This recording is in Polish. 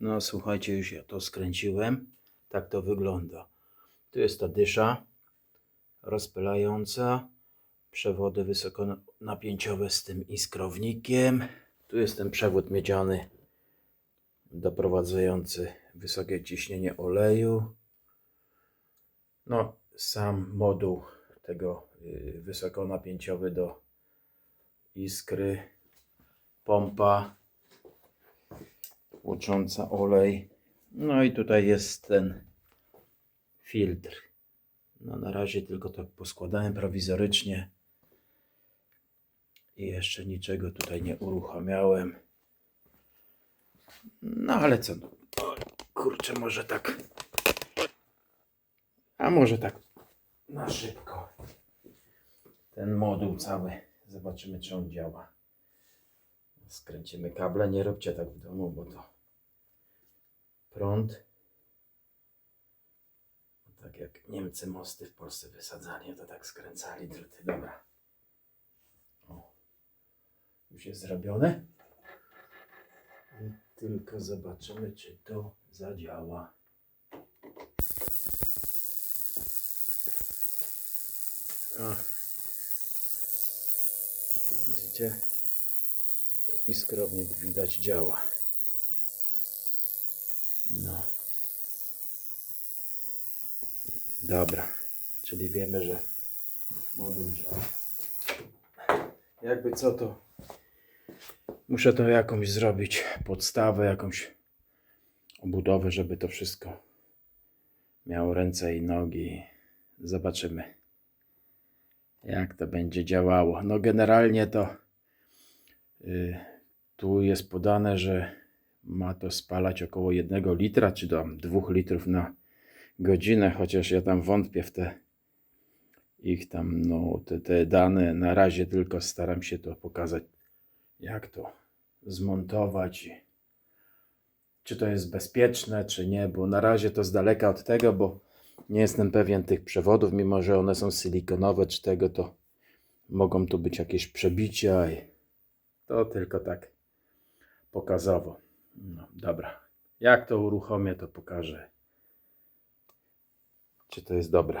No słuchajcie, już ja to skręciłem. Tak to wygląda. Tu jest ta dysza rozpylająca. Przewody wysokonapięciowe z tym iskrownikiem. Tu jest ten przewód miedziany doprowadzający wysokie ciśnienie oleju. No, sam moduł tego y, wysokonapięciowy do iskry, pompa łucząca olej. No i tutaj jest ten filtr. No na razie tylko tak poskładałem prowizorycznie. I jeszcze niczego tutaj nie uruchamiałem. No ale co? O, kurczę, może tak. A może tak na szybko. Ten moduł cały. Zobaczymy, czy on działa. Skręcimy kable. Nie róbcie tak w domu, bo to prąd. Tak jak Niemcy mosty w Polsce wysadzali, to tak skręcali druty. Dobra. O. Już jest zrobione. I tylko zobaczymy, czy to zadziała. O. Widzicie? To piskrownik widać działa. Dobra. Czyli wiemy, że moduł działa. Jakby co to muszę to jakąś zrobić podstawę, jakąś obudowę, żeby to wszystko miało ręce i nogi. Zobaczymy jak to będzie działało. No generalnie to y, tu jest podane, że ma to spalać około 1 litra, czy tam 2 litrów na godzinę, chociaż ja tam wątpię w te ich tam, no te, te dane. Na razie tylko staram się to pokazać, jak to zmontować. Czy to jest bezpieczne, czy nie, bo na razie to z daleka od tego, bo nie jestem pewien tych przewodów, mimo że one są silikonowe, czy tego, to mogą tu być jakieś przebicia i to tylko tak pokazowo. No, dobra. Jak to uruchomię, to pokażę, czy to jest dobre.